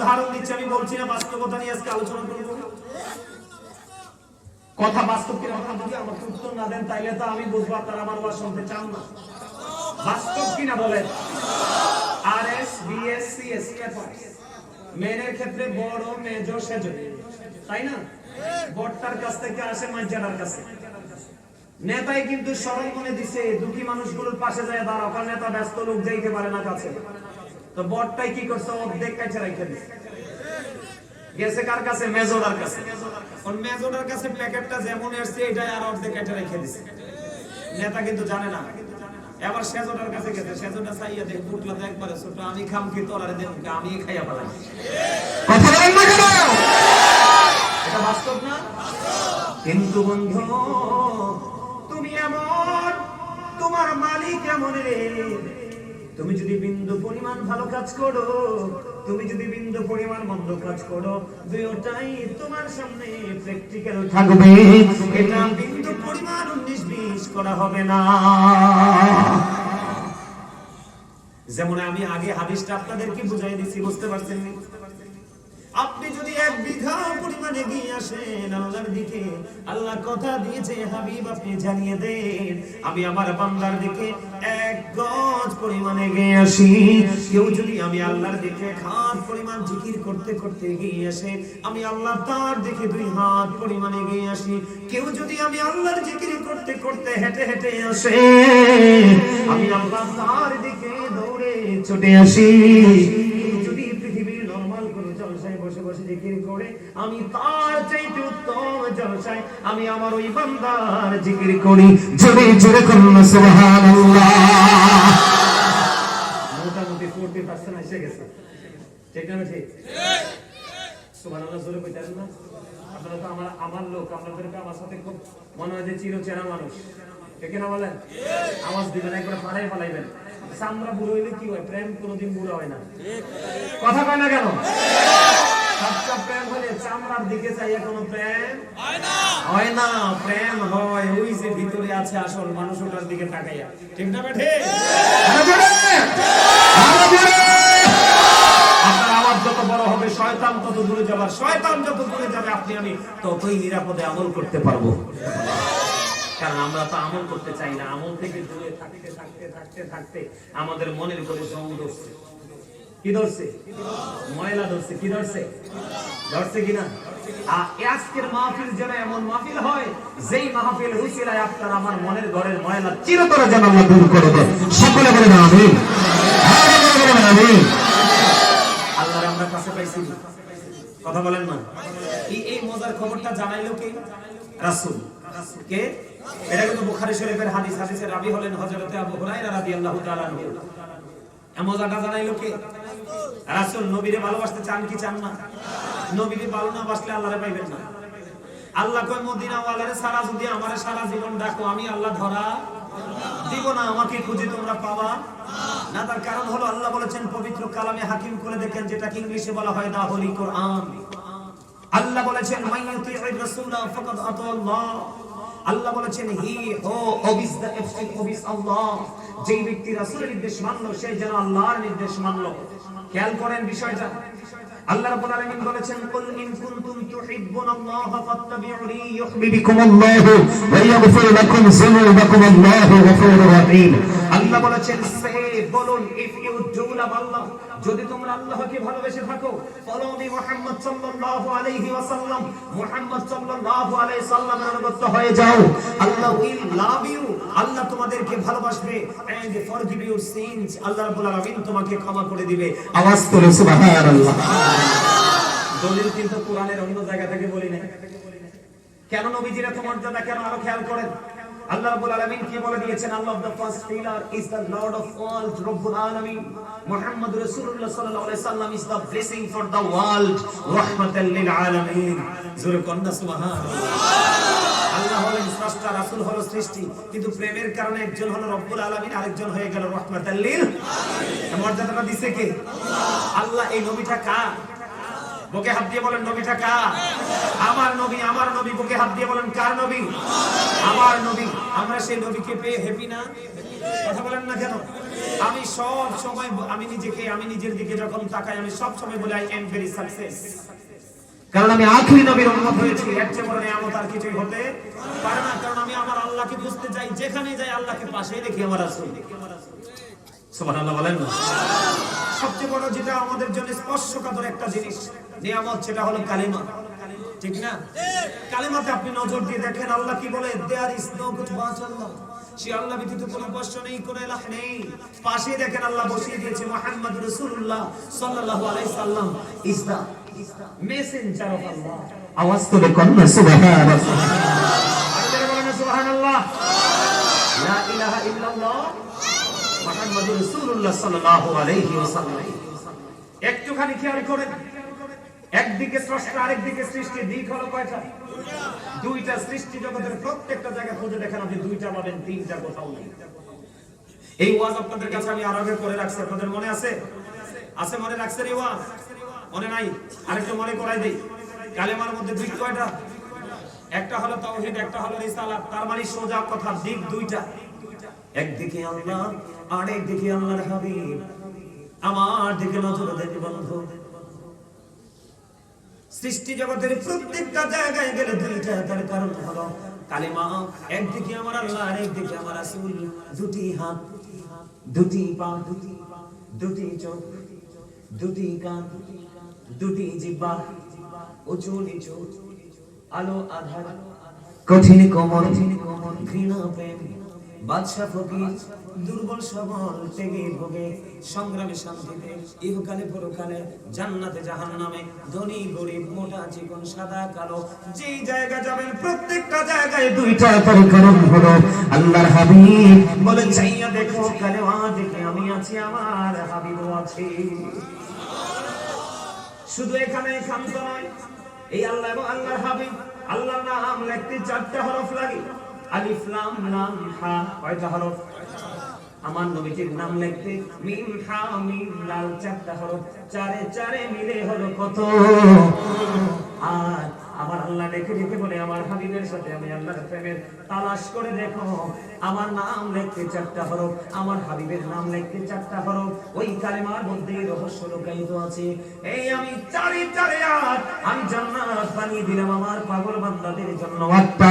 উদাহরণ দিচ্ছি, আমি বলছি না, বাস্তবতা নিয়ে আজকে আলোচনা করব। কথা বাস্তব কিনা কথা যদি আমাকে উত্তর না দেন, তাইলে তো আমি বুঝব আপনারা আমার ওয়াজ শুনতে চান না। বাস্তব কিনা বলেন? আর এস বিএস সিএস মেয়ের ক্ষেত্রে বড়, মেজ, সেজ। তাই না? বড়টার কাছ থেকে আসে মাইজাটার কাছে। নেতাই কিন্তু সরল মনে দিছে, দুঃখী মানুষগুলোর পাশে যায় দাঁড়া ওখানে নেতা ব্যস্ত, লোক যাইতে পারে না কাছে। তো বড়টাই কি করছে? অর্ধেক কাছে রেখে দিছে। গেছে কার কাছে? মেজোডার কাছে। ওর মেজোডার কাছে প্যাকেটটা যেমন এসছে এটা আর অর্ধেক কেটে রেখে দিছে। নেতা কিন্তু জানে না। এবার সেজোটার কাছে গেছে। সেজোটা চাইয়া দেখ পুটলা তো একবারে ছোট আমি খাম কি তোর আরে দেখ আমি খাইয়া পালাই কথা বলেন না কেন? এটা বাস্তব না? কিন্তু বন্ধু তুমি এমন তোমার মালিক এমন রে। তুমি যদি বিন্দু পরিমাণ ভালো কাজ করো, তুমি যদি বিন্দু পরিমাণ মন্দ কাজ করো, দুইটাই তোমার সামনে প্র্যাকটিক্যাল থাকবে এটা বিন্দু পরিমাণ উনিশ বিশ করা হবে না যেমন আমি আগে হাবিসটা আপনাদেরকে বুঝাই দিছি, বুঝতে পারছেন নি? আপনি যদি এক বিঘা পরিমাণ এগিয়ে আসেন আল্লাহর দিকে, আল্লাহ কথা দিয়েছে, হাবিব আপনি জানিয়ে দেন, আমি আমার বান্দার দিকে এক গজ পরিমাণ এগিয়ে আসি। কেউ যদি আমি আল্লাহর দিকে হাত পরিমাণ জিকির করতে করতে এগিয়ে আসে, আমি আল্লাহ তার দিকে দুই হাত পরিমাণ এগিয়ে আসি। কেউ যদি আমি আল্লাহর জিকির করতে করতে হেঁটে হেঁটে আসে, আমি আল্লাহ তার দিকে দৌড়ে ছুটে আসি। করে আমি তার চাইতে উত্তম জলসায়। আমি আমার ওই বান্দার জিকির করি। জোরে জোরে করুন, সুবহানাল্লাহ। এসে গেছে। ঠিক না ঠিক আপনারা তো আমার লোক। আমার সাথে খুব মনে হয় যে মানুষ। বলেন? একবার বুড়ো হইলে কি হয়? প্রেম কোনোদিন বুড়ো হয় না। কথা কয় না কেন? সবটা প্রেম হলে চামড়ার দিকে চাইয়া কোনো প্রেম? হয় না। প্রেম হয়। ওই যে ভিতরে আছে আসল মানুষ ওটার দিকে তাকাইয়া। ঠিক না বেঠে? আপনার আওয়াজ যত বড় হবে শয়তান তত দূরে যাবার শয়তান যত দূরে যাবে আপনি আমি ততই নিরাপদে আমল করতে পারব। কারণ আমরা তো আমল করতে চাই না। আমল থেকে দূরে থাকতে থাকতে থাকতে থাকতে আমাদের মনের করে জং ধরছে। কি ধরছে? ময়লা ধরছে, কি ধরছে? ধরছে কিনা আজকের মাহফিল যেন এমন মাহফিল হয়, যেই মাহফিল হুইছিলায় আপনার আমার মনের ঘরের ময়লা চিরতরে যেন আল্লাহ দূর করে দেয়। সকলে জোরে আল্লাহর আমরা কাছে পাইছি। কথা বলেন না। এই মজার খবরটা জানাইলো কে? রাসূল। কে? এটা কিন্তু বুখারী শরীফের হাদিস। হাদিসের রাবি হলেন হযরতে আবু হুরায়রা রাদিয়াল্লাহু তাআলা আনহু। এই মজাটা জানাইলো কে? রাসূল নবীরে ভালোবাসতে চান কি চান না? নবীরে ভালো না বাসলে আল্লাহরে পাইবেন না। আল্লাহ কয় মদিনা ওয়ালারে সারা যদি আমারে সারা জীবন ডাকো, আমি আল্লাহ ধরা দিব না, আমাকে খুঁজে তোমরা পাবা না। তার কারণ হলো আল্লাহ বলেছেন, পবিত্র কালামে হাকিম করে দেখেন, যেটাকে ইংলিশে বলা হয় দা হোলি কোরআন। আল্লাহ বলেছেন মাইয়ুতি'ir রাসূলা ফাকাদ আতাল্লাহ আল্লাহ। বলেছেন, হি হো অবিস দা অবিস আল্লাহ। যেই ব্যক্তি রাসূলের নির্দেশ মানলো, সে যেন আল্লাহর নির্দেশ মানলো। খেয়াল করেন বিষয়টা। আল্লাহ রাব্বুল আলামিন বলেছেন, কুল ইন কুনতুম তুহিব্বুনাল্লাহ ফাত্তাবিউনি ইউহিব্বুকুমুল্লাহ ওয়া ইয়াগফির লাকুম যুনুবাকুম আল্লাহু গফুরুর রহিম। আল্লাহ বলেছেন, সে বলুন, ইফ ইউ ডু লাভ যদি তোমরা আল্লাহকে ভালোবেসে থাকো মুহাম্মদ সাল্লাল্লাহু আলাইহি ওয়াসাল্লাম, মুহাম্মদ সাল্লাল্লাহু আলাইহি সাল্লামের অনুগত হয়ে যাও। আল্লাহ উইল লাভ ইউ। আল্লাহ তোমাদেরকে ভালোবাসবে। এন্ড ফরগিভ সিনস আল্লাহ রাব্বুল আলামিন তোমাকে ক্ষমা করে দিবে। আওয়াজ সুবহানাল্লাহ। দলিল কিন্তু কোরআনের অন্য জায়গা থেকে বলি নাই। কেন নবীজির এত মর্যাদা কেন আরও খেয়াল করেন? আল্লাহ রাব্বুল আলামিন কি বলে দিয়েছেন? Allah of the first pillar is the lord of world রব্বুল আলামিন। মুহাম্মদ রাসূলুল্লাহ সাল্লাল্লাহু আলাইহি সাল্লাম is the blessing for the world রাহমাতাল লিল আলামিন। জোরে সুবহানাল্লাহ। আল্লাহ হলেন স্রষ্টা, রাসূল হলো সৃষ্টি। কিন্তু প্রেমের কারণে একজন হলো রব্বুল আলামিন, আরেকজন হয়ে গেল রাহমাতাল লিল মর্যাদাটা দিছে কে? আল্লাহ, এই নবীটা কার? বুকে হাত দিয়ে বলেন নবীটা কার আমার নবী আমার নবী, বুকে হাত দিয়ে বলেন, কার নবী? আমার নবী, আমরা সেই নবীকে পেয়ে হ্যাপি না? কথা বলেন না কেন? আমি সব সময় আমি নিজেকে, আমি নিজের দিকে যখন তাকাই, আমি সব সময় বলি আই এম ভেরি সাকসেস কারণ আমি আখিরি নবীর উম্মত হয়েছি। এর চেয়ে বড় নিয়ামত আর কিছুই হতে পারে না। কারণ আমি আমার আল্লাহকে বুঝতে চাই। যেখানে যাই আল্লাহকে পাশেই দেখি আমার রাসূল সুবহানাল্লাহ বলেন না? সবচেয়ে বড় যেটা আমাদের জন্য স্পর্শকাতর একটা জিনিস, নিয়ামত, সেটা হলো কালিমা। ঠিক না? কালিমাতে আপনি নজর দিয়ে দেখেন, আল্লাহ কি বলে? There is no good but Allah. সে আল্লাহ ব্যতীত কোনো বর্ষ নেই, কোনো এলাহ নেই। পাশে দেখেন আল্লাহ বসিয়ে দিয়েছে মুহাম্মদ রাসূলুল্লাহ সাল্লাল্লাহু আলাইহি সাল্লাম। Is the messenger of Allah আওয়াজ তুলে কন্যা সুবহানাল্লাহ। সুবহানাল্লাহ। লা ইলাহা ইল্লাল্লাহ। একটুখানি খেয়াল করেন। একদিকে আরেকদিকে সৃষ্টি, দিক হলো কয়টা? দুইটা সৃষ্টি জগতের প্রত্যেকটা জায়গায় খুঁজে দেখেন আপনি দুইটা পাবেন, তিনটা কোথাও নেই। এই ওয়াজ আপনাদের কাছে আমি করে রাখছি, আপনাদের মনে আছে? আছে মনে রাখছেন এই ওয়াজ? মনে নাই? আরেকটু মনে করাই দেই। কালেমার মধ্যে দুই কয়টা? একটা হলো তাওহীদ, একটা হলো রিসালাত। তার মানে সোজা কথা, দিক দুইটা। একদিকে আল্লাহ আর একদিকে আল্লাহর হাবিব। আমার দিকে নজর দেন বন্ধু। সৃষ্টি জগতের প্রত্যেকটা জায়গায় গেলে দুইটা তার কারণ হলো কালিমা। একদিকে আমার আল্লাহ আর একদিকে আমার রাসূল। দুটি হাত, দুটি পা, দুটি দুটি চোখ, দুটি কান, দুটি জিহ্বা উঁচু নিচু, আলো আধার, কঠিন কোমর, ঘৃণা প্রেম। বাদশা ফকির, দুর্বল সবল ত্যাগে ভোগে, সংগ্রামে শান্তিতে, ইহকালে পরকালে, জান্নাতে জাহান্নামে, ধনী, গরিব, মোটা, চিকন, সাদা, কালো, যেই জায়গা যাবেন, প্রত্যেকটা জায়গায় দুইটা তার কারণ হলো। আল্লাহর হাবিব বলে চাইয়া দেখো, কালেমা দেখে আমি আছি, আমার হাবিবও আছে। শুধু এখানে ক্ষান্ত নয়, এই আল্লাহ এবং আল্লাহর হাবিব, আল্লাহর নাম লিখতে চারটা হরফ লাগে। আলিফ লাম লাম হা কয়টা হরফ আমার নবীজির নাম লিখতে মিম হা, মিম লাল চারটা হরফ চারে চারে মিলে হলো কত? আর আমার আল্লাহ দেখে দেখে বলে, আমার হাবিবের সাথে আমি আল্লাহর প্রেমের তালাশ করে দেখো। আমার নাম লিখতে চারটা হরফ আমার হাবিবের নাম লিখতে চারটা হরফ ওই কালেমার মধ্যে রহস্য লুকায়িত আছে। এই আমি চারে চারে আর আমি জান্নাত বানিয়ে দিলাম আমার পাগল বান্দাদের জন্য। আত্মা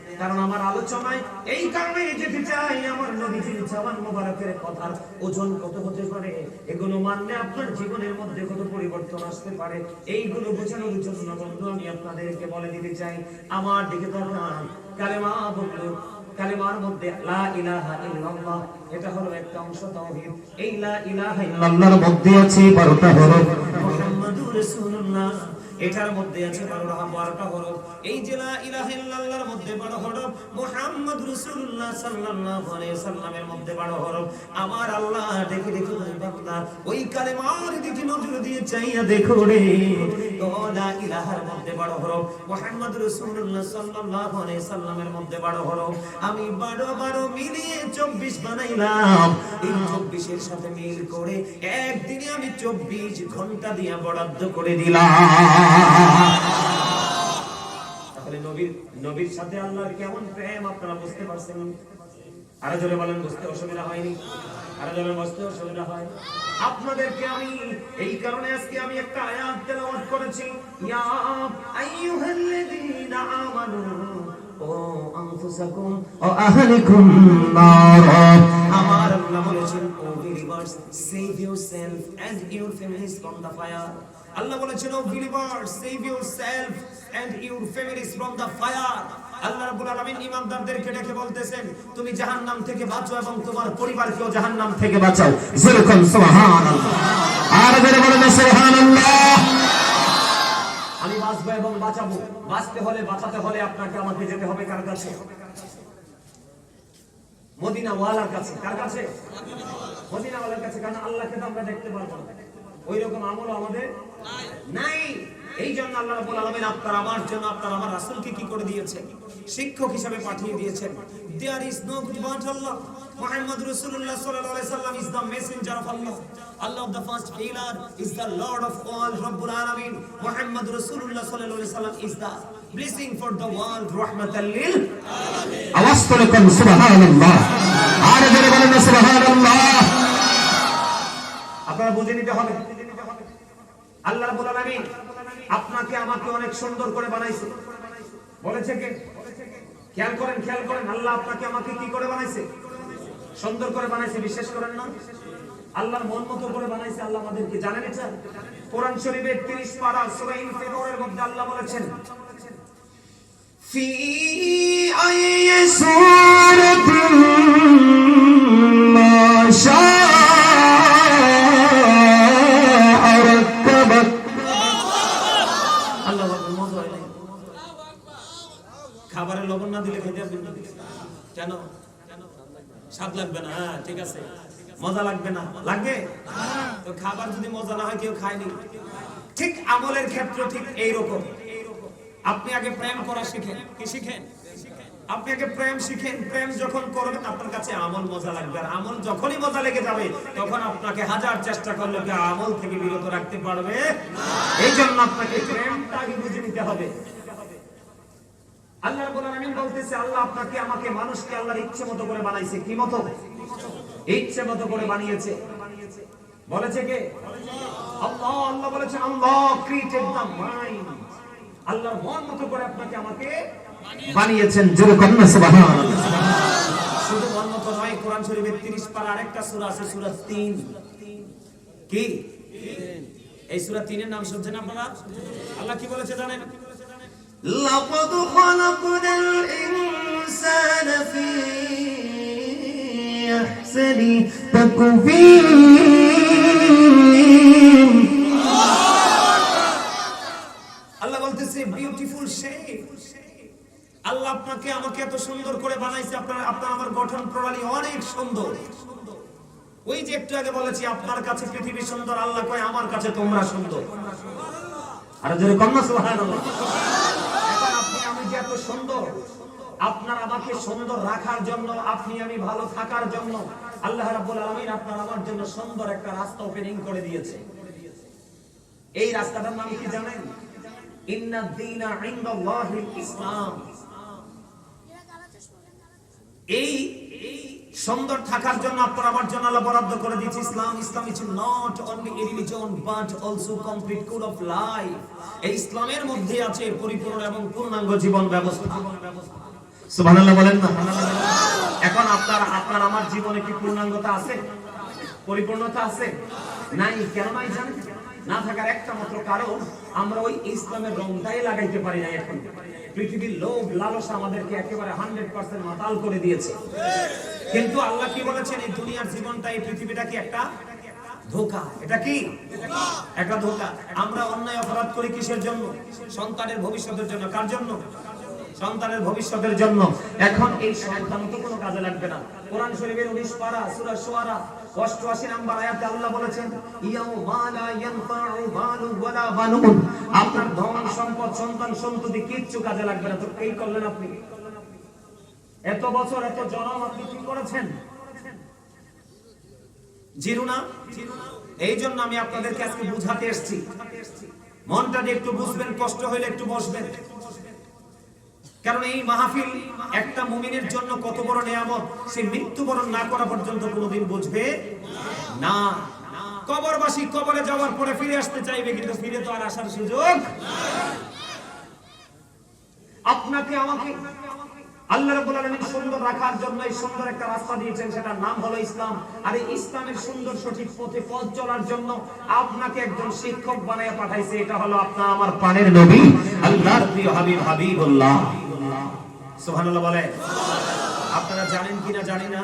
কারণ আমার আলোচনায় এই কারণে যেতে চাই আমার নবীজির জওয়ান মোবারকের কথার ওজন কত হতে পারে? এগুলো মানলে আপনার জীবনের মধ্যে কত পরিবর্তন আসতে পারে? এইগুলো বোঝানোর জন্য বন্ধু আমি আপনাদেরকে বলে দিতে চাই আমার দিকে তাকান। কালেমা বলল কালেমার মধ্যে লা ইলাহা ইল্লাল্লাহ এটা হলো একটা অংশ তাওহীদ। এই লা ইলাহা ইল্লাল্লাহ আল্লাহর মধ্যে আছে বারোটা হরফ। মুহাম্মাদুর রাসূলুল্লাহ। এটার মধ্যে আছে বারোটা বারোটা হরফ এই যে লা ইলাহা ইল্লাল্লাহর মধ্যে বারো হরফ মুহাম্মদ রাসূলুল্লাহ সাল্লাল্লাহু আলাইহি সাল্লামের মধ্যে বারো হরফ আমার আল্লাহ দেখে দেখে বান্দা, ওই কালেমার দিকে নজর দিয়ে চাইয়া দেখো রে। লা ইলাহার মধ্যে বারো হরফ মুহাম্মদ রাসূলুল্লাহ সাল্লাল্লাহু আলাইহি সাল্লামের মধ্যে বারো হরফ আমি বারো বারো মিলিয়ে চব্বিশ বানাইলাম। এই চব্বিশের সাথে মিল করে একদিনে আমি চব্বিশ ঘণ্টা দিয়ে বরাদ্দ করে দিলাম। নবীর সাথে আল্লাহর কেমন প্রেম আপনারা বুঝতে পারছেন? আরও জোরে বলেন, বুঝতে অসুবিধা হয়নি? আরও জোরে বুঝতে অসুবিধা হয়? আপনাদেরকে আমি এই কারণে আজকে আমি একটা আয়াত তেলাওয়াত করেছি। ইয়া আইয়ুহাল্লাযীনা আমানু, ও আনফুসাকুম, ও আহলিকুম নারা। আমার আল্লাহ বলেছেন, O believers save yourself and your families from the fire Allah বলেছেন, O believers save yourself and your families from the fire Allah রাব্বুল আলামিন ইমানদারদেরকে ডেকে বলতেছেন, তুমি জাহান্নাম থেকে বাঁচো এবং তোমার পরিবারকেও জাহান্নাম থেকে বাঁচাও। যেরকম সুবহানাল্লাহ। আর যারা বলেন, সুবহানাল্লাহ। আমি বাঁচবো এবং বাঁচাবো। বাঁচতে হলে, বাঁচাতে হলে আপনাকে আমাকে যেতে হবে কার কাছে? মদিনা ওয়ালার কাছে, কার কাছে? মদিনা ওয়ালার কাছে, কারণ আল্লাহকে তো আমরা দেখতে পারব না। ওই রকম আমল আমাদের নাই। এই জন্য আল্লাহ রাব্বুল আলামিন আপনার, আমার জন্য আপনার, আমার রাসূলকে কি করে দিয়েছেন শিক্ষক হিসেবে পাঠিয়ে দিয়েছেন। There is no good but Allah. Muhammad রাসূলুল্লাহ সাল্লাল্লাহু আলাইহি is the messenger of Allah Allah the first healer is the lord of all রব্বুল আলামিন মুহাম্মদ রাসূলুল্লাহ সাল্লাল্লাহু আলাইহি is the blessing for the world রাহমাতাল লিল আওয়াজ করে কোন সুবহানাল্লাহ। আর জোরে বলেন সুবহানাল্লাহ। আপনারা বুঝে নিতে হবে। আল্লাহ রাব্বুল আলামিন আপনাকে আমাকে অনেক সুন্দর করে বানাইছে। বলেছে কে? খেয়াল করেন খেয়াল করেন আল্লাহ আপনাকে আমাকে কি করে বানাইছে? সুন্দর করে বানাইছে বিশ্বাস করেন না? আল্লাহর মন মতো করে বানাইছে আল্লাহ আমাদেরকে জানেন এটা? কোরআন শরীফের 30 পারা সূরা ইনফিতরের মধ্যে আল্লাহ বলেছেন في أي سورة ما شاء ركبك আল্লাহ বলেন মজা হয় নাই খাবারে লবণ না দিলে খেতে আসবেন না কেন স্বাদ লাগবে না হ্যাঁ ঠিক আছে মজা লাগবে না লাগবে তো খাবার যদি মজা না হয় কেউ খায়নি ঠিক আমলের ক্ষেত্র ঠিক এইরকম আপনি আগে প্রেম করা শিখেন। কি শিখেন? আপনি আগে প্রেম শিখেন। প্রেম যখন করবেন, আপনার কাছে আমল মজা লাগবে। আর আমল যখনই মজা লেগে যাবে, তখন আপনাকে হাজার চেষ্টা করলে কি আমল থেকে বিরত রাখতে পারবে। এই জন্য আপনাকে প্রেমটা আগে বুঝে নিতে হবে। আল্লাহ রাব্বুল আলামিন বলতেছে, আল্লাহ আপনাকে আমাকে মানুষকে আল্লাহর ইচ্ছে মতো করে বানাইছে। কি মতো? ইচ্ছে মতো করে বানিয়েছে। বলেছে কে? আল্লাহ আল্লাহ বলেছে আল্লাহ ক্রিয়েটেড দ্য মাইন্ড আল্লাহর মন মতো করে আপনাকে আমাকে বানিয়েছেন জোরে কোন সুবহানাল্লাহ শুধু মন মতো নয় কোরআন শরীফের 30 পারা আরেকটা সূরা আছে সূরা 3 কি এই সূরা 3 এর নাম শুনছেন আপনারা আল্লাহ কি বলেছে জানেন لقد خلقنا الإنسان في أحسن تقويم আল্লাহ আপনাকে আমাকে এত সুন্দর করে বানাইছে, আপনার আপনার আমার গঠন প্রণালী অনেক সুন্দর। ওই যে একটু আগে বলেছি, আপনার কাছে পৃথিবী সুন্দর, আল্লাহ কয়, আমার কাছে তোমরা সুন্দর। আর যদি সুবহানাল্লাহ। এখন আপনি আমি এত সুন্দর, আপনার আমাকে সুন্দর রাখার জন্য, আপনি আমি ভালো থাকার জন্য, আল্লাহ রাব্বুল আলামিন আপনার আমার জন্য সুন্দর একটা রাস্তা ওপেনিং করে দিয়েছে। এই রাস্তাটার নাম কি জানেন? ইন্না ইনদাল্লাহিল ইসলাম। এই সুন্দর থাকার জন্য আপনার আমার জন্য আল্লাহ বরাদ্দ করে দিয়েছে। Islam Islam is not only a religion but also complete code of life এই ইসলামের মধ্যে আছে পরিপূর্ণ এবং পূর্ণাঙ্গ জীবন ব্যবস্থা। সুবহানাল্লাহ বলেন না? এখন আপনার আপনার আমার জীবনে কি পূর্ণাঙ্গতা আছে? পরিপূর্ণতা আছে? নাই, কেন নাই জানেন? না থাকার একটা মাত্র কারণ, আমরা ওই ইসলামের রংটাই লাগাইতে পারি না এখন। পৃথিবীর লোভ, লালসা আমাদেরকে একেবারে হান্ড্রেড পার্সেন্ট মাতাল করে দিয়েছে। কিন্তু আল্লাহ কি বলেছেন, এই দুনিয়ার জীবনটা, এই পৃথিবীটা কি একটা ধোকা? এটা কি? একটা ধোকা। আমরা অন্যায় অপরাধ করি কিসের জন্য? সন্তানের ভবিষ্যতের জন্য। কার জন্য? সন্তানের ভবিষ্যতের জন্য। এখন এই সন্তান তো কোনো কাজে লাগবে না। কোরআন শরীফের 19 পারা, সূরা শুআরা 88 নাম্বার আয়াতে আল্লাহ বলেছেন আপনার ধন, সম্পদ, সন্তান, সন্ততি কিচ্ছু কাজে লাগবে না। তো এই করলেন আপনি? এত বছর, এত জনম আপনি কি করেছেন? জিরু না? এই জন্য আমি আপনাদেরকে আজকে বুঝাতে এসেছি। মনটা একটু বুঝবেন, কষ্ট হইলে একটু বসবেন। কারণ এই মাহফিল একটা মুমিনের জন্য কত বড় নিয়ামত? সে মৃত্যুবরণ না করা পর্যন্ত কোনোদিন বুঝবে না। কবরবাসী কবরে যাওয়ার পরে ফিরে আসতে চাইবে, কিন্তু ফিরে তো আর আসার সুযোগ আপনাকে আমাকে আল্লাহ রাব্বুল আলামিন সুন্দর রাখার জন্য এই সুন্দর একটা রাস্তা দিয়েছেন, সেটার নাম হলো ইসলাম। আর এই ইসলামের সুন্দর সঠিক পথে পথ চলার জন্য আপনাকে একজন শিক্ষক বানায় পাঠাইছে, এটা হলো আপনার আমার পানের নবী, আল্লাহর প্রিয় হাবিব হাবিবুল্লাহ। সুবহানাল্লাহ বলে। আপনারা জানেন কিনা জানি না?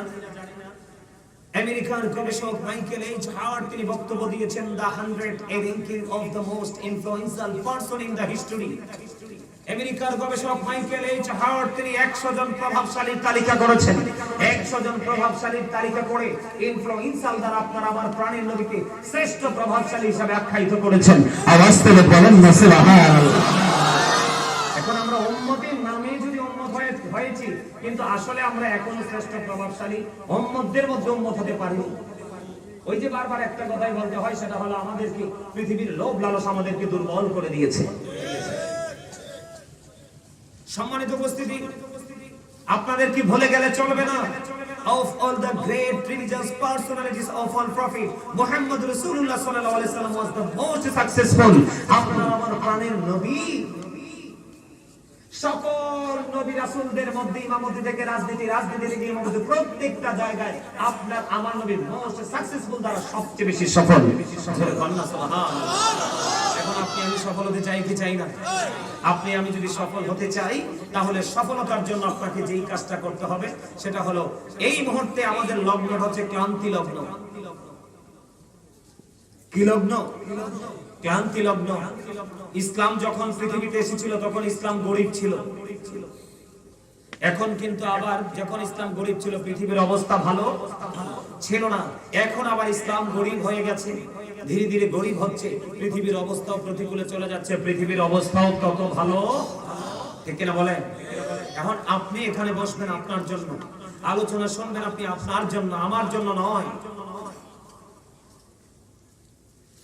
আমেরিকার গবেষক মাইকেল এইচ হাওয়ার্ড তিনি বক্তব্য দিয়েছেন the hundred a ranking of the most influential person in the history আমেরিকার গবেষক মাইকেল এইচ হার্ট তিনি একশো জন প্রভাবশালীর তালিকা করেছেন। একশো জন প্রভাবশালীর তালিকা করে ইনফ্লুয়েন্সাল দ্বারা আপনার আমার প্রাণীর নবীকে শ্রেষ্ঠ প্রভাবশালী হিসাবে আখ্যায়িত করেছেন। আওয়াজ তুলে বলেন না সুবহানাল্লাহ আমরা উম্মতের নামে যদি উম্মত হয়েছি, কিন্তু আসলে আমরা এখনও শ্রেষ্ঠ প্রভাবশালী। উম্মতদের মধ্যে উম্মত হতে পারিনি। ওই যে বারবার একটা কথাই বলতে হয়, সেটা হলো আমাদেরকে, পৃথিবীর লোভ লালস আমাদেরকে দুর্বল করে দিয়েছে। সম্মানিত উপস্থিতি, আপনাদের কি ভুলে গেলে চলবে না? Of all the great religious personalities of all prophet, Muhammad Rasulullah sallallahu alaihi wasallam was the most successful. আপনার আমার প্রাণের নবী। সকল নবী রাসূলদের মধ্যে ইমামতি থেকে রাজনীতি রাজনীতি থেকে ইমামতি প্রত্যেকটা জায়গায় আপনার আমার নবী মোস্ট সাকসেসফুল দ্বারা সবচেয়ে বেশি সফল। এখন আপনি আমি সফল হতে চাই কি চাই না? আপনি আমি যদি সফল হতে চাই তাহলে সফলতার জন্য আপনাকে যেই কাজটা করতে হবে সেটা হলো এই মুহূর্তে আমাদের লগ্ন হচ্ছে ক্লান্তি লগ্ন। কি লগ্ন? ক্লান্তি লগ্ন। ইসলাম যখন পৃথিবীতে এসেছিল, তখন ইসলাম গরিব ছিল। এখন কিন্তু আবার যখন ইসলাম গরিব ছিল, পৃথিবীর অবস্থা ভালো ছিল না। এখন আবার ইসলাম গরিব হয়ে গেছে, ধীরে ধীরে গরিব হচ্ছে। পৃথিবীর অবস্থাও প্রতিকূলে চলে যাচ্ছে, পৃথিবীর অবস্থাও তত ভালো। ঠিক কিনা বলেন? এখন আপনি এখানে বসবেন আপনার জন্য। আলোচনা শুনবেন আপনি আপনার জন্য, আমার জন্য নয়।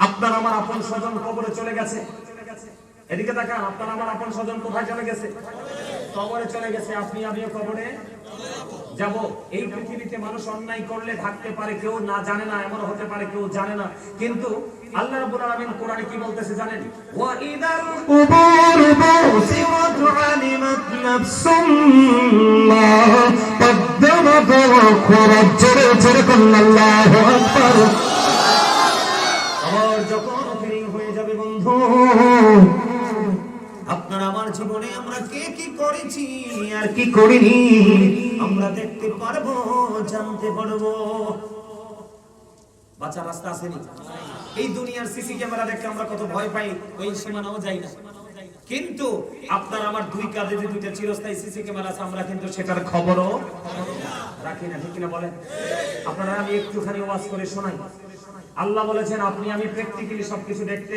আপনার আমার আপন স্বজন কবরে চলে গেছে এদিকে তাকান আপনার আমার আপন স্বজন কোথায় চলে গেছে কবরে চলে গেছে আপনি আমিও কবরে যাব এই পৃথিবীতে মানুষ অন্যায় করলে থাকতে পারে কেউ না জানে না এমন হতে পারে কেউ জানে না কিন্তু আল্লাহ রাব্বুল আলামিন কোরআনে কি বলতেছে জানেন ওয়া ইদাল قبور بوسعت علمت نفس ما قدمت وأخرت جري جري الله أكبر আর কি করিনি? আমরা দেখতে পারব, জানতে পারব। বাঁচার রাস্তা আসেনি। এই দুনিয়ার সিসি ক্যামেরা দেখে আমরা কত ভয় পাই, ওই সীমানাও যাই না। কিন্তু আপনার আমার দুই কাঁধে যে দুইটা চিরস্থায়ী সিসি ক্যামেরা আছে, আমরা কিন্তু সেটার খবরও রাখি না, ঠিক কিনা বলেন? আপনারা আমি একটুখানি ওয়াজ করে শোনাই। আল্লাহ বলেছেন, আপনি, আমি প্র্যাকটিক্যালি সবকিছু দেখতে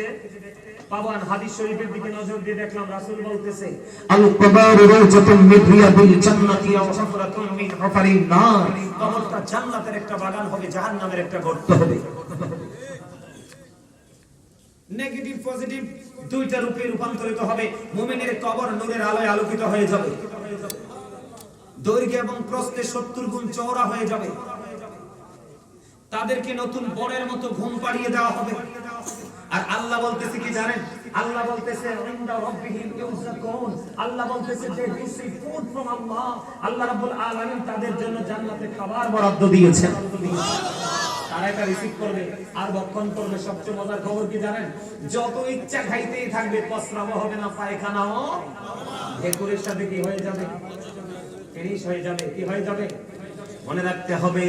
দুইটা রূপে রূপান্তরিত হবে। মুমিনের কবর নূরের আলোয় আলোকিত হয়ে যাবে। দৈর্ঘ্য এবং প্রস্থে সত্তর গুণ চওড়া হয়ে যাবে। তাদেরকে নতুন বরের মতো ঘুম পাড়িয়ে দেওয়া হবে। আর আল্লাহ বলতেছে কি জানেন? আল্লাহ বলতেছে, ইনদা রাব্বিহিম ইউযাকুন আল্লাহ বলতেছে যে receive food from Allah Allah রাব্বুল আলামিন তাদের জন্য জান্নাতে খাবার বরাদ্দ দিয়েছেন। তারা এটা রিসিভ করবে, আর বক্ষণ করবে। সবচেয়ে মজার খবর কি জানেন? যত ইচ্ছা খাইতেই থাকবে প্রস্রাবও হবে না, পায়খানাও। ঢেকুরের সাথে কি হয়ে যাবে? ফিনিশ হয়ে যাবে, কি হয়ে যাবে? মনে রাখতে হবে,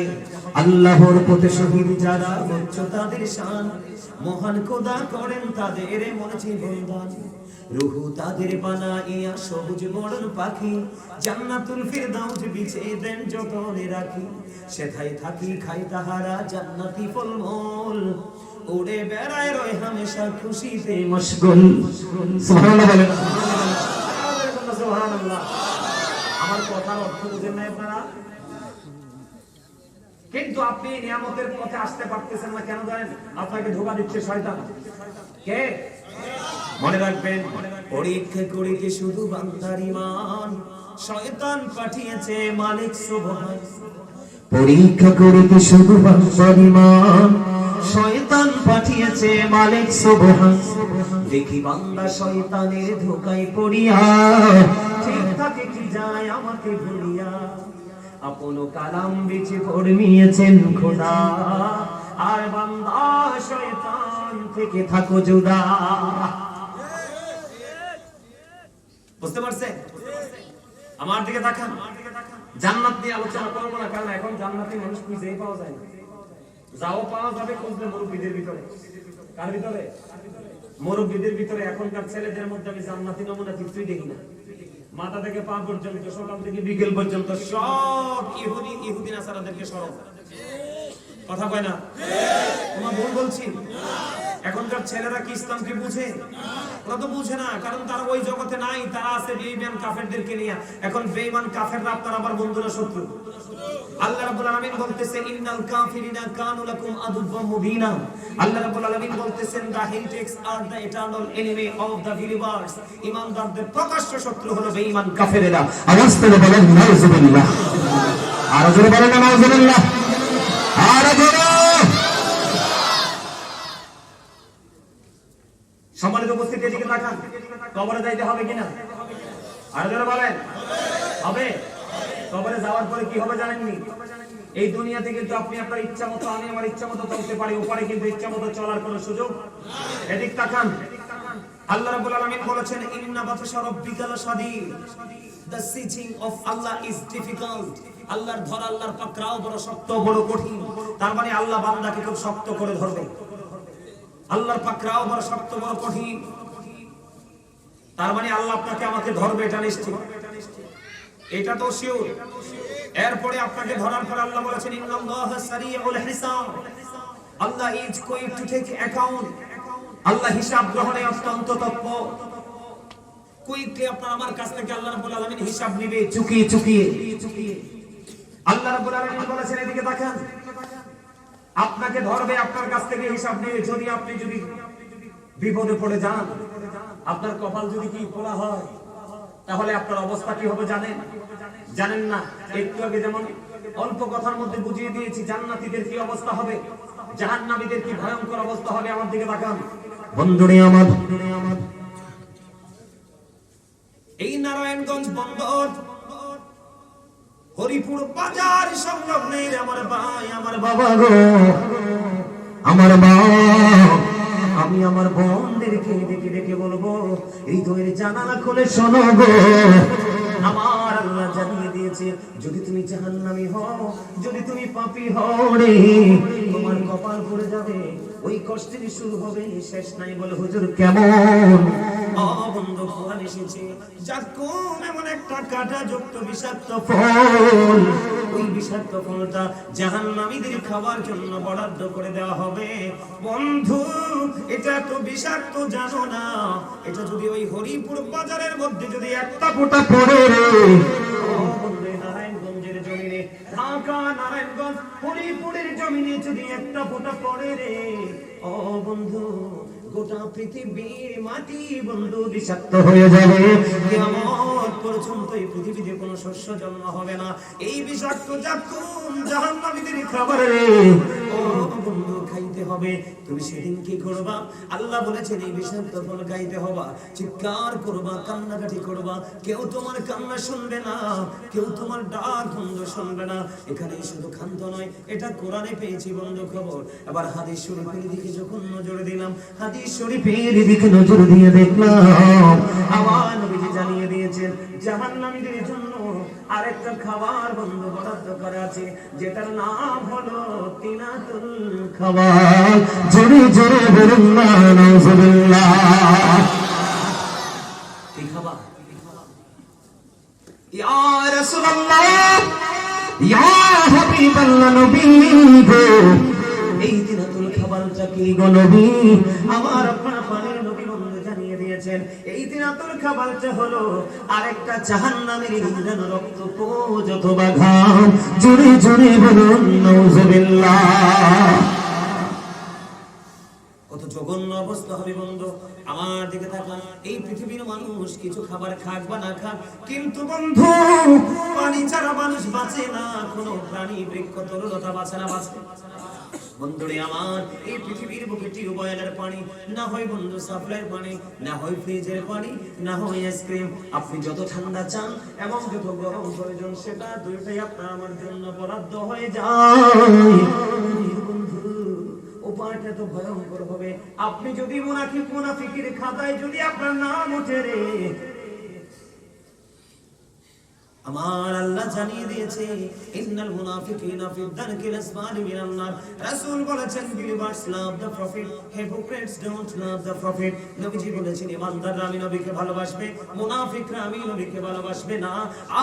আল্লাহর পথে শহীদ যারা উচ্চ তাদের শান, মহান খোদা করেন তাদের মনে বলিদান রুহু তাদের বানাইয়া সবুজ বরণ পাখি, জান্নাতুল ফিরদাউস বিছে দেন যতনে রাখি। সেথায় থাকি, খাই তাহারা জান্নাতি ফলমূল। উড়ে বেড়ায় রয় হামেশা খুশিতে মশগুল। সুবহানাল্লাহ বলেন। সুবহানাল্লাহ আমার কথার অর্থ বুঝেন না আপনারা? কিন্তু আপনি নিয়ামতের পথে আসতে পারতেছেন না, কেন জানেন? আপনাকে ধোকা দিচ্ছে শয়তান। কে? মনে রাখবেন, পরীক্ষা করিতে শুধু বান্দার ইমান শয়তান পাঠিয়েছে মালিক সুবহান। পরীক্ষা করিতে শুধু পরিমাণ শয়তান পাঠিয়েছে মালিক সুবহান। দেখি বান্দা শয়তানের ধোকায় পড়িয়া, ঠিক থাকে কি যায় আমাকে ভুলিয়া আপন কালাম বিছে ফরমিয়েছেন খোদা। আর বান্দা শয়তান থেকে থাকো জুদা বুঝতে পারছেন? আমার দিকে তাকান। জান্নাত নিয়ে আলোচনা করব না, কারণ এখন জান্নাতে মানুষ খুঁজেই পাওয়া যায় যাও পাওয়া যাবে খুঁজলে মুরব্বীদের ভিতরে। কার ভিতরে? মুরব্বীদের ভিতরে এখনকার ছেলেদের মধ্যে আমি জান্নাতি নমুনা কিছুই দেখি না। মাথা থেকে পা পর্যন্ত, সকাল থেকে বিকেল পর্যন্ত সব ইহুদি ইহুদিন আসারাদেরকে স্মরণ কথা কয় না? তোমার ভুল বলছি। এখনকার ছেলেরা কি ইসলামকে বুঝে? ওরা তো বুঝে না, কারণ তারা ওই জগতে নাই, তারা আছে বেঈমান কাফেরদেরকে নিয়ে। এখন বেঈমান কাফেররা আপনার আবার বন্ধুরা শত্রু। আল্লাহ রাব্বুল আলামিন বলতেছেন ইন্নাল কাফিরিনা কানু লাকুম আদুওয়াম মুবিনা। আল্লাহ রাব্বুল আলামিন বলতেছেন দা হেটেক্স আর the eternal enemy of the believers ঈমানদারদের প্রকাশ্য শত্রু হলো বেঈমান কাফেরেরা। আওয়াজ করে বলেন, নাউজুবিল্লাহ। আর জোরে বলেন, নাউজুবিল্লাহ। আর জোরে। সম্মানিত উপস্থিতি এদিকে তাকান। কবরে যাইতে হবে কিনা? আর যারা বলেন, হবে। কবরে যাওয়ার পরে কি হবে জানেননি? এই দুনিয়াতে কিন্তু আপনি আপনার ইচ্ছা মতো, আমি আমার ইচ্ছা মতো চলতে পারি, ওপারে কিন্তু ইচ্ছা মতো চলার কোনো সুযোগ। এদিক তাকান। আল্লাহ রাব্বুল আলামিন বলেছেন, ইন্না বাতাশা রাব্বিকা লাশাদীদ The sieging of Allah is difficult. আল্লাহর ধর, আল্লাহর পাকড়াও বড় শক্ত, বড় কঠিন। তার মানে আল্লাহ বান্দাকে খুব শক্ত করে ধরবে। আল্লাহর পাকড়াও বড় শক্ত, বড় কঠিন। তার মানে আল্লাহ আপনাকে আমাকে ধরবে, এটা নিশ্চিত। এটা তো শিওর এরপরে আপনাকে ধরার পর আল্লাহ বলেছেন, ইন্নাল্লাহা সারিউল হিসাব। Allah is going to take account Allah হিসাব গ্রহণে অত্যন্ত তৎপর। কুইকলি আপনার আমার কাছ থেকে আল্লাহ রাব্বুল আলামিন হিসাব নেবে, চুকিয়ে চুকিয়ে। আল্লাহ রাব্বুল আলামিন বলেছেন, এদিকে তাকান। আপনাকে ধরবে আপনার কাছ থেকে হিসাব নিয়ে যদি আপনি যদি বিপদে পড়ে যান আপনার কপাল যদি কি খোলা হয় তাহলে আপনার অবস্থা কি হবে জানেন? জানেন না? একটু আগে যেমন অল্প কথার মধ্যে বুঝিয়ে দিয়েছি জান্নাতীদের কি অবস্থা হবে? জাহান্নামীদের কি ভয়ঙ্কর অবস্থা হবে? আমার দিকে তাকান। বন্ধুরে আমার। এই নারায়ণগঞ্জ বন্দর হরিপুর বাজার সংলগ্নের আমার ভাই আমার বাবা গো। আমার মা আমি আমার বোনদেরকে দেখে দেখে বলব এই দইয়ের জানালা খুলে শোনো গো। আমার আল্লাহ জানিয়ে দিয়েছে, যদি তুমি জাহান্নামী হও, যদি তুমি পাপী হও রে, তোমার কপাল পড়ে যাবে, ওই কষ্টের শুরু হবে, শেষ নাই বলে হুজুর কেমন? অবন্ধ কোরআন এসেছে। এমন একটা কাটা যুক্ত বিষাক্ত ফল, ওই বিষাক্ত ফলটা জাহান্নামীদের খাওয়ার জন্য বরাদ্দ করে দেওয়া হবে। বন্ধু, এটা তো বিষাক্ত, জানো না। এটা যদি ওই হরিপুর বাজারের মধ্যে যদি একটা ফোটা পড়ে ও বন্ধু, নারায়ণগঞ্জের জমিনে ঢাকা নারায়ণগঞ্জ হরিপুরের জমিনে যদি একটা ফোঁটা পড়ে রে। ও বন্ধু গোটা পৃথিবীর মাটি বন্ধু বিষাক্ত হয়ে যাবে। কিয়ামত পর্যন্ত এই পৃথিবীতে কোনো শস্য জন্ম হবে না। এই বিষাক্ত জাকুম জাহান্নামীদের খাবার। রে ও বন্ধু খাইতে হবে। তুমি সেদিন কি করবা? আল্লাহ বলেছেন এই বিষাক্ত ফল খাইতে হবা। চিৎকার করবা কান্নাকাটি করবা। কেউ তোমার কান্না শুনবে না। কেউ তোমার ডাক বন্ধু শুনবে না। এখানে শুধু খান্ত নয় এটা কোরআনে পেয়েছি বন্ধু খবর। আবার হাদিস শরীফের দিকে যখন নজর দিলাম হাদিস শরীফের দিকে নজর দিয়ে দেখলাম। আমার নবীজি জানিয়ে দিয়েছেন, জাহান্নামীদের জন্য আরেকটা খাবার বন্ধ বরাদ্দ করা আছে, যেটার নাম হলো তিনাতুল খাবার জোরে জোরে বলুন না, নাউজুবিল্লাহ। কি খাবার? ইয়া রাসূলুল্লাহ, ইয়া হাবিবাল্লাহ নবী গো। এই খাবারটা কি আপনার পানের নবী বন্ধু জানিয়ে দিয়েছেন, এই তিনাতুল খাবারটা হলো আরেকটা জাহান্নামের ইন্দ্রান রক্ত পোজ অথবা ঘাম। জুড়ে জুড়ে বলুন জঘন্য অবস্থা হবে বন্ধু। আমার দিকে তাকান। এই পৃথিবীর মানুষ কিছু খাবার খাক বা না খাক, কিন্তু বন্ধু, পানি ছাড়া মানুষ বাঁচে না, কোনো প্রাণী বৃক্ষ, তরুলতা বাঁচে না, বাঁচে বন্ধুরে আমার, এই পৃথিবীর বুকে টিউবওয়েলের পানি, না হয় বন্ধু সাপ্লাইয়ের পানি, না হয় ফ্রিজের পানি, না হয় আইসক্রিম। আপনি যত ঠান্ডা চান এবং যত গরম প্রয়োজন, সেটা দুইটাই আপনার আমার জন্য বরাদ্দ হয়ে যায়। উপায়টা তো ভয়ঙ্কর হবে। আপনি যদি মোনাফিক মোনাফিকির খাতায় যদি আপনার নাম ওঠে রে আমার আল্লাহ জানিয়ে দিয়েছে, ইন্নাল মুনাফিকিনা ফি দারকিল আসফালি মিনান নার রাসূল বলেছেন believers love the profit. Hypocrites don't love the profit. নবীজি বলেছেন, ইমানদাররা আমি নবীকে ভালোবাসবে, মুনাফিকরা আমি নবীকে ভালোবাসবে না।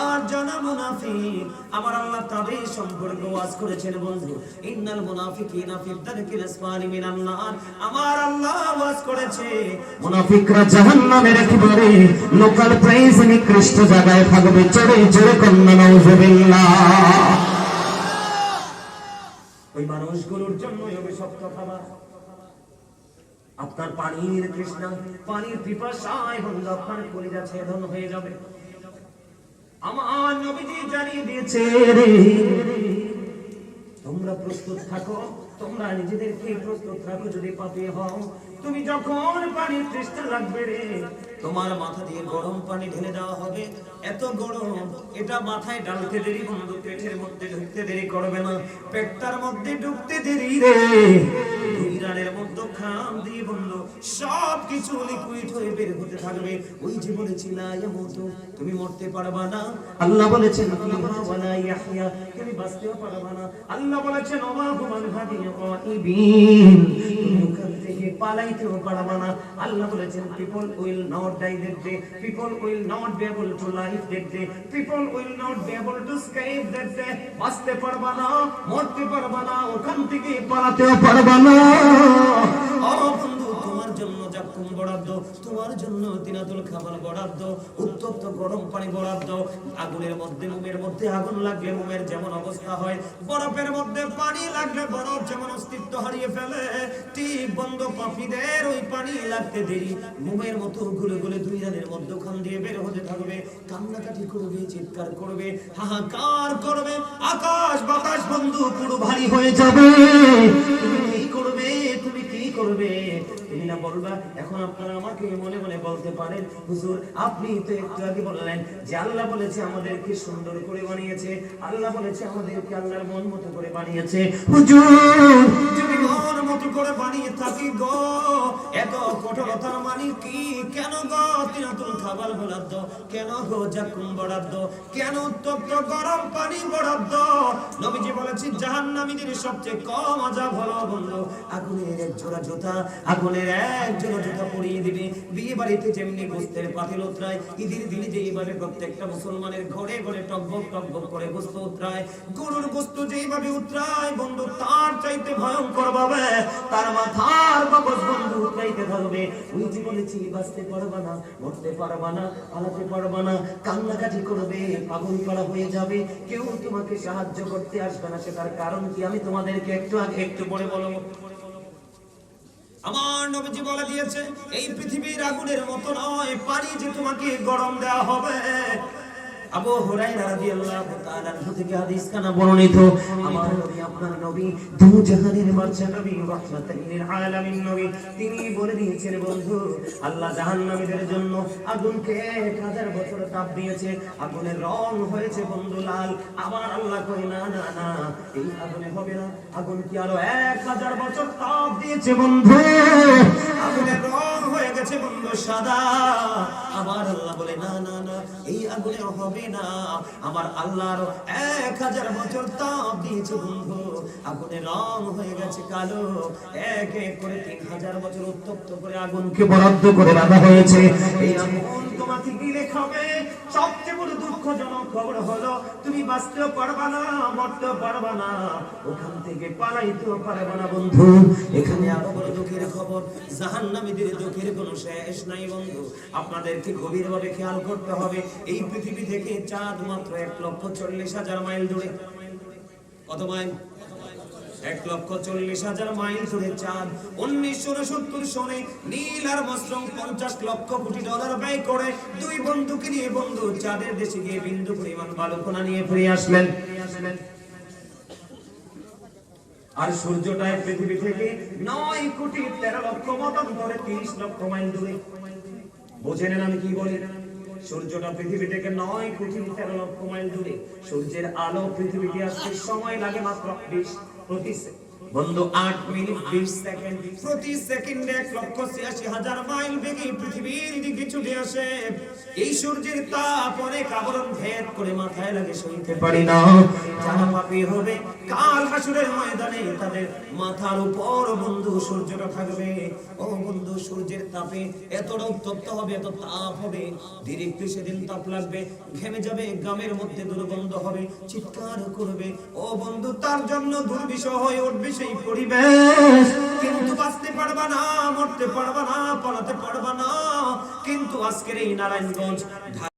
আর যারা মুনাফিক, আমার আল্লাহ তাদের সম্পর্কে ওয়াজ করেছেন, বন্ধু। ইন্নাল মুনাফিকিনা ফি দারকিল আসফালি মিনান নার আমার আল্লাহ ওয়াজ করেছে। মুনাফিকরা জাহান্নামের একেবারে লোকাল প্রাইস নিকৃষ্ট জায়গায় থাকবে, চড়ে আপনার পানির পানির পিপাসায় হয়ে যাবে। আমার নবীজি জানিয়ে দিয়েছে তোমরা প্রস্তুত থাকো, তোমরা নিজেদেরকে প্রস্তুত রাখো যদি পাপি হও। তুমি যখন পানির তৃষ্ণা লাগবে রে তোমার মাথা দিয়ে গরম পানি ঢেলে দেওয়া হবে। এত গরম এটা মাথায় ডালতে দেরি বন্ধু পেটের মধ্যে ঢুকতে দেরি করবে না। পেটটার মধ্যে ঢুকতে দেরি রে। দুই মধ্যে খাম দিয়ে বন্ধু সব কিছু লিকুইড হয়ে বের হতে থাকবে। ওই যে বলেছিল মতো তুমি মরতে পারবা না। আল্লাহ বলেছেন। ওয়ালা ইয়াহইয়া তুমি বাঁচতেও পারবা না। আল্লাহ বলেছেন ওমা হুমান হাদি তুমি থেকে পালাইতেও পারবা না। আল্লাহ বলেছেন people will not die that people will not be able to life that day people will not be able to escape that বাঁচতে পারবা না, মরতে পারবা না, ওখান থেকে পালাতেও পারবা না। ও বন্ধু জন্য জাকুম বরাদ্দ, তোমার জন্য তিনাতুল খাবার বরাদ্দ, উত্তপ্ত গরম পানি বরাদ্দ। আগুনের মধ্যে মোমের মধ্যে আগুন লাগলে মোমের যেমন অবস্থা হয়, বরফের মধ্যে পানি লাগলে বরফ যেমন অস্তিত্ব হারিয়ে ফেলে। বন্ধ পাপিদের ওই পানি লাগতে দেরি। মোমের মতো গুলে গুলে দুই রানের মধ্যখান দিয়ে বের হতে থাকবে। কান্নাকাটি করবে, চিৎকার করবে, হাহাকার করবে। আকাশ বাতাস বন্ধু পুরো ভারী হয়ে যাবে। করবে? তুমি না বলবা? এখন আপনারা আমাকে মনে মনে বলতে পারেন, হুজুর, আপনি তো একটু আগে বললেন যে আল্লাহ বলেছে আমাদেরকে সুন্দর করে বানিয়েছে। আল্লাহ বলেছে আমাদেরকে আল্লাহর মন মতো করে বানিয়েছে। হুজুর মতো করে বানিয়ে থাকি গো। এত কঠোরতার মানে কি? কেন গো? তিনাতুল খাবার বরাদ্দ। কেন গো জাকুম বরাদ্দ? কেন উত্তপ্ত গরম পানি বরাদ্দ? নবীজি বলেছেন, জাহান্নামীদের সবচেয়ে কম আজাব হলো বন্ধু, আগুনের এক জোড়া জুতা, আগুনের এক জোড়া জুতা পরিয়ে দিবে। বিয়ে বাড়িতে যেমনি গোস্তের পাতিল উতরায় ঈদের দিনে যেইভাবে প্রত্যেকটা মুসলমানের ঘরে ঘরে টকবক টকবক করে গোস্ত উতরায়, গরুর গোস্ত যেইভাবে উতরায়, বন্ধু, তার চাইতে ভয়ঙ্কর ভাবে তার মাথার কবজ বন্ধু উতরাইতে থাকবে। ওই যে বলেছি, বাঁচতে পারবা না, মরতে পারবা না, পালাতে পারবা না, কান্নাকাটি করবে, পাগল করা হয়ে যাবে। কেউ তোমাকে সাহায্য করতে আসবে না, সেটার কারণ কি আমি তোমাদেরকে একটু আগে একটু পরে বলব। আমার নবীজি বলে দিয়েছে, এই পৃথিবীর আগুনের মতো নয়, পানি যে তোমাকে গরম দেওয়া হবে আবু হুরায়রা রাদিয়াল্লাহু তাআলা থেকে হাদিস কানা বর্ণিত, আমার নবী, আপনার নবী, দু জাহানের বাদশা নবী রাহমাতাল আলামিন নবী। তিনি বলে দিয়েছেন, বন্ধু, আল্লাহ জাহান্নামীদের জন্য আগুনকে 1000 বছর তাপ দিয়েছে। আগুনের রং হয়েছে, বন্ধু লাল। আমার আল্লাহ কই না না না, এই আগুনে হবে না। আগুন কি আরও 1000 বছর তাপ দিয়েছে, বন্ধু? আগুনের রং গেছে বন্ধু সাদা। আমার আল্লাহ বলে, না না না, এই আগুনে হবে না। আমার আল্লাহর এক হাজার বছর তাপ দিয়েছে, বন্ধু। আগুনে রং হয়ে গেছে কালো। এক এক করে তিন হাজার বছর উত্তপ্ত করে আগুনকে বরাদ্দ করে রাখা হয়েছে। এই আগুন তোমাকে গিলে খাবে সবচেয়ে বড় দুঃখজনক খবর হলো, তুমি বাঁচতেও পারবা না, মরতেও পারবা না। ওখান থেকে পালাইতেও না, বন্ধু। এখানে আরও বড় দুঃখের খবর দুঃখের কোনো শেষ নাই, বন্ধু। আপনাদেরকে গভীরভাবে খেয়াল করতে হবে, এই পৃথিবী থেকে চাঁদ মাত্র এক লক্ষ চল্লিশ হাজার মাইল দূরে। কত মাইল? এক লক্ষ চল্লিশ হাজার মাইল দূরে চাঁদ। উনিশশো উনসত্তর সনে নীল আর মশ্রম পঞ্চাশ লক্ষ কোটি ডলার ব্যয় করে দুই বন্ধুকে নিয়ে বন্ধু চাঁদের দেশে গিয়ে বিন্দু পরিমাণ নিয়ে ফিরে আসলেন। আর সূর্যটায় পৃথিবী থেকে নয় কোটি তেরো লক্ষ মতান্তরে তিরিশ লক্ষ মাইল দূরে। বোঝেন আমি কি বলি? সূর্যটা পৃথিবী থেকে নয় কোটি তেরো লক্ষ মাইল দূরে। সূর্যের আলো পৃথিবীতে আসতে সময় লাগে মাত্র বিশ বন্ধু, আট মিনিট, বিশ সেকেন্ড প্রতি সেকেন্ডে এক লক্ষ ছিয়াশি হাজার মাইল বেগে পৃথিবীর দিকে ছুটে আসে। এই সূর্যের তাপ অনেক আবরণ ভেদ করে মাথায় লাগে শুনতে পারি না। যারা পাপি হবে কাল হাসুরের ময়দানে তাদের মাথার উপর বন্ধু সূর্যটা থাকবে। ও বন্ধু, সূর্যের তাপে এতটা উত্তপ্ত হবে, এত তাপ হবে, ধীরে সেদিন তাপ লাগবে, ঘেমে যাবে গ্রামের মধ্যে দুর্গন্ধ হবে, চিৎকার করবে। ও বন্ধু, তার জন্য দুর্বিষহ হয়ে উঠবে সেই পরিবেশ। কিন্তু বাঁচতে পারবা না, মরতে পারবা না, পালাতে পারবা না। কিন্তু আজকের এই নারায়ণগঞ্জ